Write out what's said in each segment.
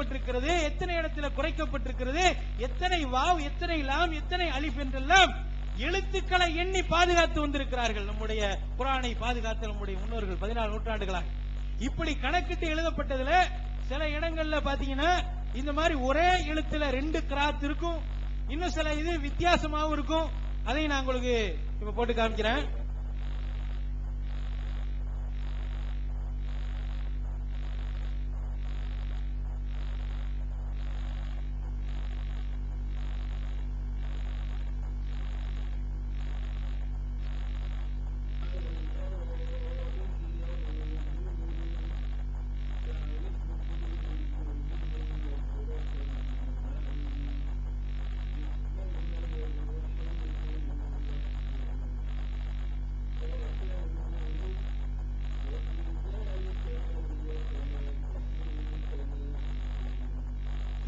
குறைக்கப்பட்டிருக்கிறது எத்தனை இடத்துல குறைக்கப்பட்டிருக்கிறது எத்தனை வாவ் எத்தனை லாம் எத்தனை அலிஃப் என்றெல்லாம் எழுத்துக்களை எண்ணி பாதுகாத்து வந்திருக்கிறார்கள் நம்முடைய குரானை பாதுகாத்த நம்முடைய முன்னோர்கள் பதினாலு நூற்றாண்டுகளாக. இப்படி கணக்கிட்டு எழுதப்பட்டதுல சில இடங்கள்ல பாத்தீங்கன்னா இந்த மாதிரி ஒரே எழுத்துல ரெண்டு கிராத் இருக்கும் இன்னும் சில இது வித்தியாசமாவும் இருக்கும். அதையும் நான் உங்களுக்கு இப்ப போட்டு காமிக்கிறேன்.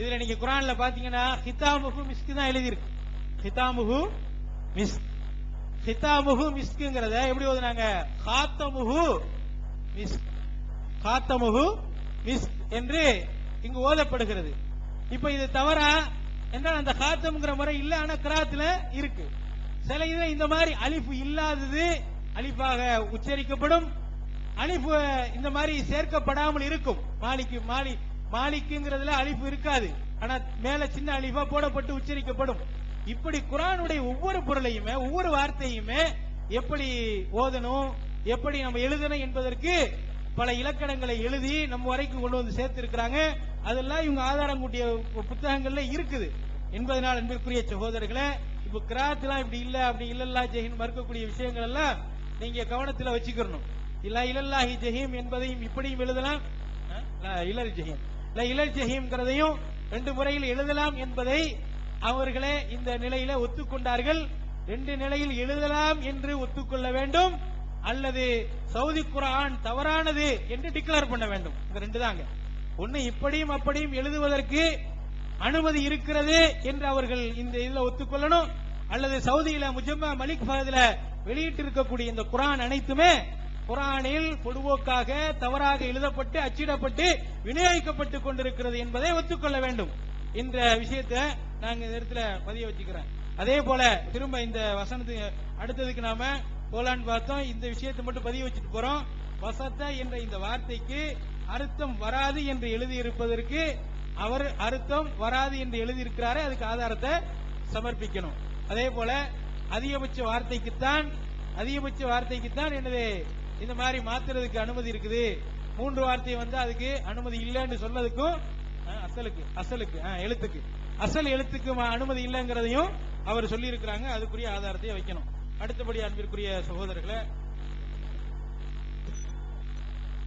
இதுல நீங்க குரான்ல பாத்தீங்கன்னா ஹிதாமுகு மிஸ்க் தான் எழுதியிருக்கு. ஹிதாமுகு மிஸ் ஹிதாமுகு மிஸ்க்குங்கிறத எப்படி ஓதுனாங்க? ஹாத்தமுகு மிஸ் ஹாத்தமுகு மிஸ் என்று இங்கு ஓதப்படுகிறது. இப்ப இது தவறா? என்றால் அந்த ஹாத்தம்ங்கிற முறை இல்ல ஆனா கிராத்துல இருக்கு. சில இதுல இந்த மாதிரி அலிஃபு இல்லாதது அலிஃபாக உச்சரிக்கப்படும். அலிஃபு இந்த மாதிரி சேர்க்கப்படாமல் இருக்கும். மாலிக்கு மாலி மாலிக்குங்கிறதுல அழிப்பு இருக்காது. ஆனா மேல சின்ன அலிஃபா போடப்பட்டு உச்சரிக்கப்படும். இப்படி குரானுடைய ஒவ்வொரு பொருளையுமே ஒவ்வொரு வார்த்தையுமே எப்படி ஓதணும் எப்படி நம்ம எழுதணும் என்பதற்கு பல இலக்கணங்களை எழுதி நம்ம வரைக்கும் கொண்டு வந்து சேர்த்திருக்கிறாங்க. அதெல்லாம் இவங்க ஆதாரம் கூட்டிய புத்தகங்கள்ல இருக்குது. என்பதனால் அன்பிற்குரிய சகோதரர்களே இப்ப கிராத்லாம் இப்படி இல்ல அப்படி இல்லல்லா ஜெஹின் மறுக்கக்கூடிய விஷயங்கள் எல்லாம் நீங்க கவனத்துல வச்சுக்கணும். இல்ல இல்லல்லாஹி ஜெஹீம் என்பதையும் இப்படியும் எழுதலாம். இல்லல் ஜெஹீம். இல்ல ரெண்டு முறையில் எழுதலாம் என்பதை அவர்களே இந்த நிலையில ஒத்துக்கொண்டார்கள் ரெண்டு நிலையில் எழுதலாம் என்று ஒத்துக்கொள்ள வேண்டும் அல்லது சவுதி குரான் தவறானது என்று டிக்ளேர் பண்ண வேண்டும். இந்த ரெண்டு தாங்க. ஒண்ணு இப்படியும் அப்படியும் எழுதுவதற்கு அனுமதி இருக்கிறது என்று அவர்கள் இந்த இதுல ஒத்துக்கொள்ளணும். அல்லது சவுதியில முஜம்மா மலிக் ஃபஹத்ல வெளியிட்டு இருக்கக்கூடிய இந்த குரான் அனைத்துமே குரானில் பொதுவோக்காக தவறாக எழுதப்பட்டு அச்சிடப்பட்டு விநியோகிக்கப்பட்டு கொண்டிருக்கிறது என்பதை ஒத்துக்கொள்ள வேண்டும். என்ற விஷயத்தை நாங்க இந்த இடத்துல பதிய வச்சுக்கிறேன். அதே போல திரும்ப இந்த வசனத்துக்கு அடுத்ததுக்கு நாம போலான்னு பார்த்தோம். இந்த விஷயத்தை மட்டும் பதிய வச்சுட்டு போறோம். வசத்த என்ற இந்த வார்த்தைக்கு அர்த்தம் வராது என்று எழுதியிருப்பதற்கு அவர் அர்த்தம் வராது என்று எழுதியிருக்கிறாரே அதுக்கு ஆதாரத்தை சமர்ப்பிக்கணும். அதே போல அதிகபட்ச வார்த்தைக்குத்தான் அதிகபட்ச வார்த்தைக்குத்தான் என்னது இந்த மாதிரி மாத்துறதுக்கு அனுமதி இருக்குது. மூன்று வார்த்தையை வந்து அதுக்கு அனுமதி இல்லைன்னு சொன்னதுக்கும் ஆ, அசலுக்கு அசலுக்கு ஆ, எழுத்துக்கு. அசல் எழுத்துக்கு அனுமதி இல்லைங்கிறதையும் அவர் சொல்லி இருக்கிறாங்க அதுக்குரிய ஆதாரத்தை வைக்கணும். அடுத்தபடி அன்பிற்குரிய சகோதரர்களே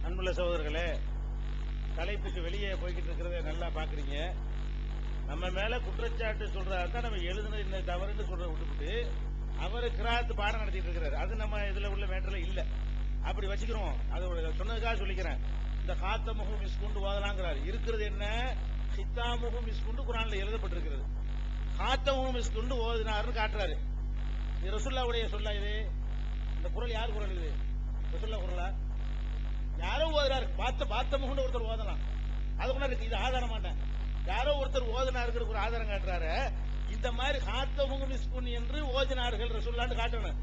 அன்புள்ள சகோதரர்களே தலைப்புக்கு வெளியே போய்கிட்டு இருக்கிறத நல்லா பாக்குறீங்க. நம்ம மேல குற்றச்சாட்டு சொல்றதா நம்ம எழுதுனது இந்த தவறுன்னு சொல்ற விட்டுவிட்டு அவர் கிராத்து பாடம் நடத்திட்டு இருக்கிறாரு. அது நம்ம இதுல உள்ள மேட்டர்ல இல்லை. அப்படி வச்சுக்கிறோம். அது சொன்னதுக்காக சொல்லிக்கிறேன். இந்த காத்தமுகம் மிஸ்குண்டு ஓதலாங்கிறார். இருக்கிறது என்ன? ஹித்தாமுகம் மிஸ்குண்டு குரான்ல எழுதப்பட்டிருக்கிறது. காத்தமுகம் மிஸ்குண்டு ஓதினாருன்னு காட்டுறாரு. இது ரசுல்லாவுடைய சொல்ல இது. இந்த குரல் யார் குரல் இது? ரசுல்லா குரலா? யாரோ ஓதுறாரு. பார்த்த பார்த்த முகண்டு ஒருத்தர் ஓதலாம். அது இருக்கு. இது ஆதாரம் மாட்டேன் யாரோ ஒருத்தர் ஓதினாருக்கு ஒரு ஆதாரம் காட்டுறாரு. இந்த மாதிரி காத்த முகம் மிஸ்குன் என்று ஓதினார்கள் ரசுல்லான்னு காட்டணும்.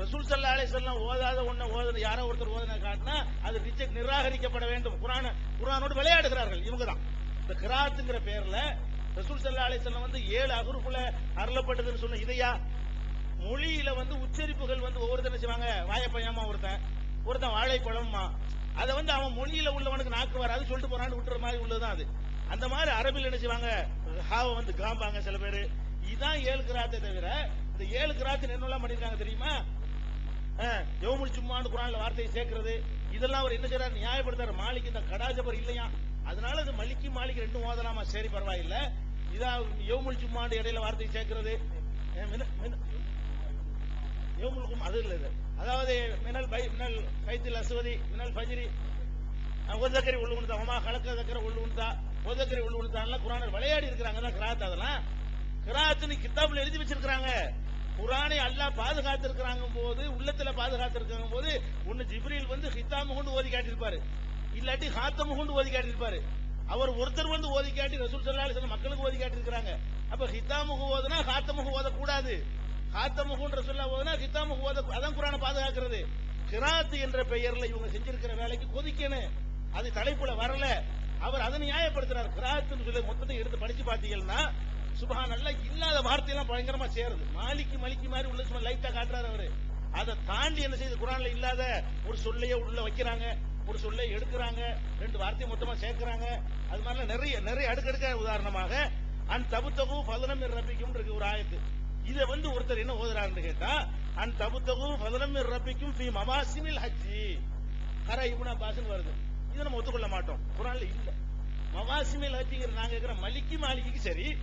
ரசூல் சல்லா அலிசல்லாம் ஓதாத ஒன்ன ஓதுன யாரோ ஒருத்தர் ஓதுன காட்டினா அது ரிஜெக்ட் நிராகரிக்கப்பட வேண்டும். குரான குரானோடு விளையாடுகிறார்கள் இவங்க தான் இந்த கிராத்துங்கிற பேர்ல ரசூல் சல்லா அலிசல்லாம் வந்து ஏழு அகுருக்குள்ள அருளப்பட்டதுன்னு சொன்ன இதையா? மொழியில வந்து உச்சரிப்புகள் வந்து ஒவ்வொருத்தர் செய்வாங்க. வாயப்பையாமா ஒருத்தன் ஒருத்தன் வாழைப்பழம்மா. அதை வந்து அவன் மொழியில உள்ளவனுக்கு நாக்கு வராது சொல்லிட்டு போறான்னு விட்டுற மாதிரி உள்ளதுதான் அது. அந்த மாதிரி அரபில் என்ன செய்வாங்க? ஹாவை வந்து காம்பாங்க சில பேரு. இதுதான் ஏழு கிராத்தை தவிர இந்த ஏழு கிராத்து என்னெல்லாம் பண்ணிருக்காங்க தெரியுமா? யோமுல் சும்மான்னு குரான்ல வார்த்தையை சேர்க்கிறது. இதெல்லாம் அவர் என்ன செய்யறாரு நியாயப்படுத்தாரு மாலிக்கு இந்த கடாஜபர் இல்லையா? அதனால அது மலிக்கு மாலிக்கு ரெண்டும் ஓதலாமா? சரி பரவாயில்ல. இதா யோமுல் சும்மாண்டு இடையில வார்த்தையை சேர்க்கிறது. அஹ், யோமுலுக்கும் அது இல்லை அதாவது மினல் பை மினல் பைத்தில் அசுவதி மினல் ஃபஜ்ரி. ஒதக்கரை உள்ளு உண்டா? அம்மா கலக்க தக்கரை உள்ளு உண்டா? ஒதக்கரை உள்ளு உண்டா? குரானில் விளையாடி இருக்கிறாங்க. தான் கிராத் அதெல்லாம். கிராத்துன்னு கித்தாப்ல எழுதி வச்சிருக்காங்க குரானை அல்லாஹ் பாதுகாத்திருக்கிறாங்க போது உள்ளத்துல பாதுகாத்திருக்காங்க போது ஒன்னு ஜிப்ரீல் வந்து ஹித்தாம கொண்டு ஓதி காட்டியிருப்பாரு. இல்லாட்டி ஹாத்தம கொண்டு ஓதி காட்டியிருப்பாரு. அவர் ஒருத்தர் வந்து ஓதி காட்டி ரசூல் சல்லா அலைஹி மக்களுக்கு ஓதி காட்டியிருக்கிறாங்க. அப்ப ஹித்தாமுகு ஓதுனா ஹாத்தமுகு ஓத கூடாது ஹாத்தமுகுன்ற சொல்ல ஓதுனா ஹித்தாமுகு ஓத அதான் குரானை பாதுகாக்கிறது. கிராத்து என்ற பெயர்ல இவங்க செஞ்சிருக்கிற வேலைக்கு கொதிக்கணும். அது தலைப்புல வரல. அவர் அதை நியாயப்படுத்துறார். கிராத்துன்னு சொல்லி மொத்தத்தை எடுத்து படிச்சு பாத்தீங்கன்னா சுபஹான் நல்லா இல்லாத வார்த்தையெல்லாம் பயங்கரமா சேருது. மாலிக்கு மலிக்கு மாதிரி உள்ள சும்மா லைட்டா காட்டுறாரு அவரு. அதை தாண்டி என்ன செய்யுது? குரான்ல இல்லாத ஒரு சொல்லையே உள்ள வைக்கிறாங்க. ஒரு சொல்லை எடுக்கிறாங்க. ரெண்டு வார்த்தையை மொத்தமா சேர்க்கிறாங்க. அது மாதிரிலாம் நிறைய நிறைய அடுக்கடுக்க உதாரணமாக அன் தபுத்தகு பதனம் ரப்பிக்கும் இருக்கு ஒரு ஆயத்து. இதை வந்து ஒருத்தர் என்ன ஓதுறாருன்னு கேட்டா அன் தபுத்தகு பதனம் ரப்பிக்கும் ஃபி மவாசிமில் ஹஜ்ஜி. கர இபுனா பாசன் வருது. இதை நம்ம ஒத்துக்கொள்ள மாட்டோம். குரான்ல இல்ல. மவாசிமில் ஹஜ்ஜிங்கிற நாங்க இருக்கிற மலிக்கு மாளிகைக்கு சரி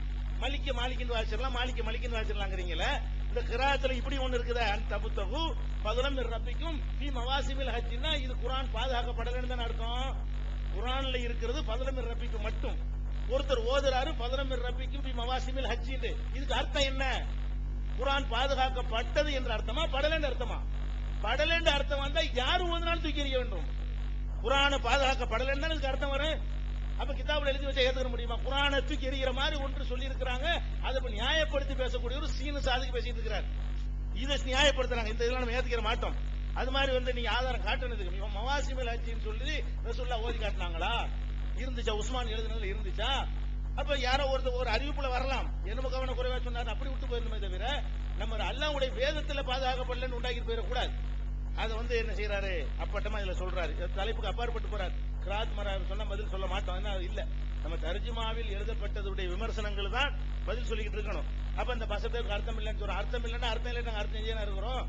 மலிக்க மாலிக்கின்னு வாசிடலாம் மாலிக்க மலிக்கின்னு வாசிடலாங்கிறீங்களே இந்த கிராத்துல இப்படி ஒண்ணு இருக்குதா அந்த தபு தகு பதுலம் ரப்பிக்கும் பி மவாசிமில் ஹஜ்ஜின்னா இது குரான் பாதுகாக்கப்படலன்னு தானே அர்த்தம். குரான்ல இருக்கிறது பதுலம் ரப்பிக்கு மட்டும். ஒருத்தர் ஓதுறாரு பதுலம் ரப்பிக்கும் பி மவாசிமில் ஹஜ்ஜின்னு. இதுக்கு அர்த்தம் என்ன? குரான் பாதுகாக்கப்பட்டது என்ற அர்த்தமா படலன்னு அர்த்தமா? படலன்னு அர்த்தம் வந்தா யார் ஓதுனாலும் தூக்கி எறிய வேண்டும். குரான பாதுகாக்கப்படலன்னு தானே இதுக்கு அர்த்தம் வரும். அப்ப கிதாபுல எழுதி வச்சா ஏத்துக்க முடியுமா? குரானை தூக்கி எறிகிற மாதிரி ஒன்று சொல்லி இருக்கிறாங்க அதை இப்ப நியாயப்படுத்தி பேசக்கூடிய ஒரு சீனு சாதிக்கு பேசிட்டு இருக்கிறார். இதை நியாயப்படுத்துறாங்க. இந்த இதெல்லாம் நம்ம ஏத்துக்கிற மாட்டோம். அது மாதிரி வந்து நீங்க ஆதாரம் காட்டுனதுக்கு இவன் மவாசிமல் ஹஜ்ஜின்னு சொல்லி ரசூல்லா ஓதி காட்டினாங்களா? இருந்துச்சா? உஸ்மான் எழுதுனதுல இருந்துச்சா? அப்ப யாரோ ஒரு ஒரு அறிவிப்புல வரலாம். என்ன கவனம் குறைவா சொன்னார். அப்படி விட்டு போயிருந்தமே தவிர நம்ம அல்லாவுடைய வேதத்துல பாதுகாக்கப்படலன்னு உண்டாக்கி போயிடக்கூடாது. அதை வந்து என்ன செய்யறாரு அப்பட்டமா இதுல சொல்றாரு. தலைப்புக்கு அப்பாற்பட்டு போறாரு. கிராத் மரா சொன்ன பதில் சொல்ல மாட்டோம். ஏன்னா அது இல்ல. நம்ம தர்ஜுமாவில் எழுதப்பட்டதுடைய விமர்சனங்கள் தான் பதில் சொல்லிக்கிட்டு இருக்கணும். அப்ப இந்த பசத்துக்கு அர்த்தம் இல்லைன்னு சொல்றோம் அர்த்தம் இல்லைன்னா அர்த்தம் இல்லை நாங்க அர்த்தம் செஞ்சே இருக்கிறோம்?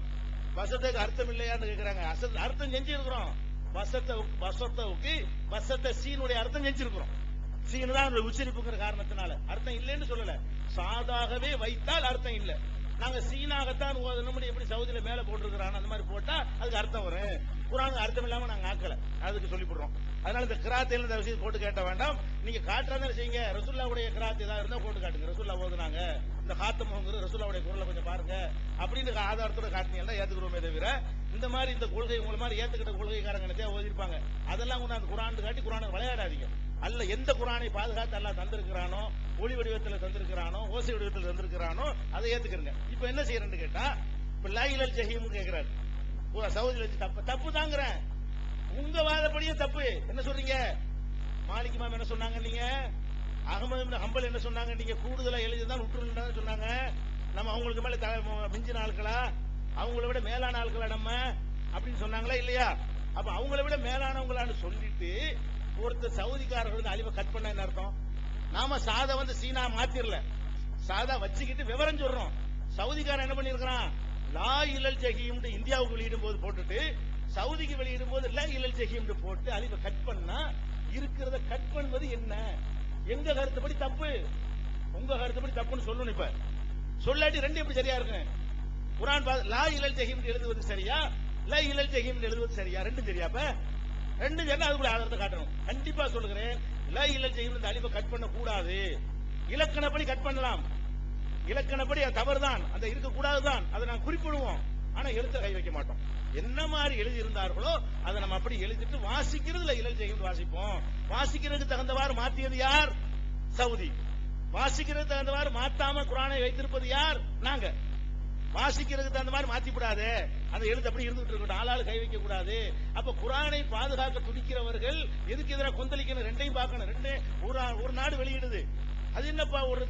வசத்துக்கு அர்த்தம் இல்லையான்னு கேக்குறாங்க. அசத் அர்த்தம் செஞ்சிருக்கிறோம். வசத்தை வசத்தை வசத்தை சீனுடைய அர்த்தம் செஞ்சிருக்கிறோம். சீனு தான் உச்சரிப்புங்கிற காரணத்தினால. அர்த்தம் இல்லைன்னு சொல்லல. சாதாகவே வைத்தால் அர்த்தம் இல்லை. நாங்க சீனாகத்தான் ஓதணும்னு எப்படி சவுதியில மேல போட்டிருக்கிறான் அந்த மாதிரி போட்டா அதுக்கு அர்த்தம் வரும். குரான் அர்த்தம் இல்லாம நாங்க ஆக்கல. அதுக்கு சொல்லி போடுறோம் அதனால இந்த கிராத்தையில இந்த விஷயத்தை போட்டு கேட்ட வேண்டாம். நீங்க காட்டுறதா செய்யுங்க. ரசுல்லாவுடைய கிராத் ஏதாவது இருந்தா போட்டு காட்டுங்க. ரசுல்லா ஓதுனாங்க. இந்த காத்தமுங்கிறது ரசுல்லாவுடைய குரலை கொஞ்சம் பாருங்க. அப்படின்னு ஆதாரத்தோட காட்டினீங்கன்னா ஏத்துக்கிறோமே தவிர இந்த மாதிரி இந்த கொள்கை உங்களை மாதிரி ஏத்துக்கிட்ட கொள்கைக்காரங்க நினைச்சா ஓதிருப்பாங்க? அதெல்லாம் கொண்டு அந்த குரான் காட்டி குரானை விளையாடாதீங்க. அல்ல எந்த குரானை பாதுகாத்து அல்லா தந்திருக்கிறானோ ஒளி வடிவத்தில் தந்திருக்கிறானோ ஓசை வடிவத்தில் தந்திருக்கிறானோ அதை ஏத்துக்கிறங்க. இப்ப என்ன செய்யறேன்னு கேட்டா இப்ப லாயிலல் ஜஹீம் கேட்கிறாரு ஒரு வச்சு தப்பு தப்பு தாங்கிறேன். உங்க வாதப்படியே தப்பு. என்ன சொல்றீங்க? மாலிக் மாம் என்ன சொன்னாங்க நீங்க அகமது ஹம்பல் என்ன சொன்னாங்க நீங்க கூடுதலா எழுதிதான் விட்டுருந்தான்னு சொன்னாங்க. நம்ம அவங்களுக்கு மேல மிஞ்சின ஆட்களா? அவங்கள விட மேலான ஆட்களா நம்ம? அப்படின்னு சொன்னாங்களா இல்லையா? அப்ப அவங்கள விட மேலானவங்களான்னு சொல்லிட்டு ஒருத்தர் சவுதிக்காரர்கள் வந்து அழிவை கட் பண்ண என்ன அர்த்தம்? நாம சாத வந்து சீனா மாத்திரல. சாதா வச்சுக்கிட்டு விவரம் சொல்றோம். சவுதிக்காரன் என்ன பண்ணிருக்கிறான் லா இழல் ஜஹீம் இந்தியாவுக்கு வெளியிடும் போது போட்டுட்டு சவுதிக்கு வெளியிடும் போது லா இழல் ஜஹீம் போட்டு அழிவை கட் பண்ணா இருக்கிறத கட் பண்ணுவது என்ன? எங்க கருத்துப்படி தப்பு? உங்க கருத்துப்படி தப்புன்னு சொல்லணும் இப்ப. சொல்லாட்டி ரெண்டு எப்படி சரியா இருக்கு? குரான் லா இழல் ஜஹீம் எழுதுவது சரியா? லா இழல் ஜஹீம் எழுதுவது சரியா? ரெண்டும் சரியா ரெண்டு ரெண்டும் அது அதுக்குள்ள ஆதாரத்தை காட்டணும். கண்டிப்பா சொல்லுகிறேன். லை இலல் ஜஹீம் இந்த அழிவை கட் பண்ண கூடாது இலக்கணப்படி கட் பண்ணலாம். இலக்கணப்படி அது தவறுதான். அந்த இருக்கக்கூடாதுதான். அதை நான் குறிப்பிடுவோம். ஆனா எழுத்த கை வைக்க மாட்டோம். என்ன மாதிரி எழுதி இருந்தார்களோ அதை நம்ம அப்படி எழுதிட்டு வாசிக்கிறதுல இழல் செய்யும் வாசிப்போம். வாசிக்கிறதுக்கு தகுந்தவாறு மாத்தியது யார்? சவுதி. வாசிக்கிறதுக்கு தகுந்தவாறு மாத்தாம குரானை வைத்திருப்பது யார்? நாங்க. வாசிக்கிறதுக்கு தகுந்த மாதிரி மாத்தி கூடாது அந்த எழுத்து அப்படி இருந்துட்டு இருக்கட்டும். ஆளாள் கை வைக்க கூடாது அப்ப குரானை பாதுகாக்க துடிக்கிறவர்கள் எதுக்கு எதிராக கொந்தளிக்கணும்? ரெண்டையும் பார்க்கணும். ரெண்டு ஒரு ஒரு நாடு வெளியிடுது. அது என்னப்பா ஒரு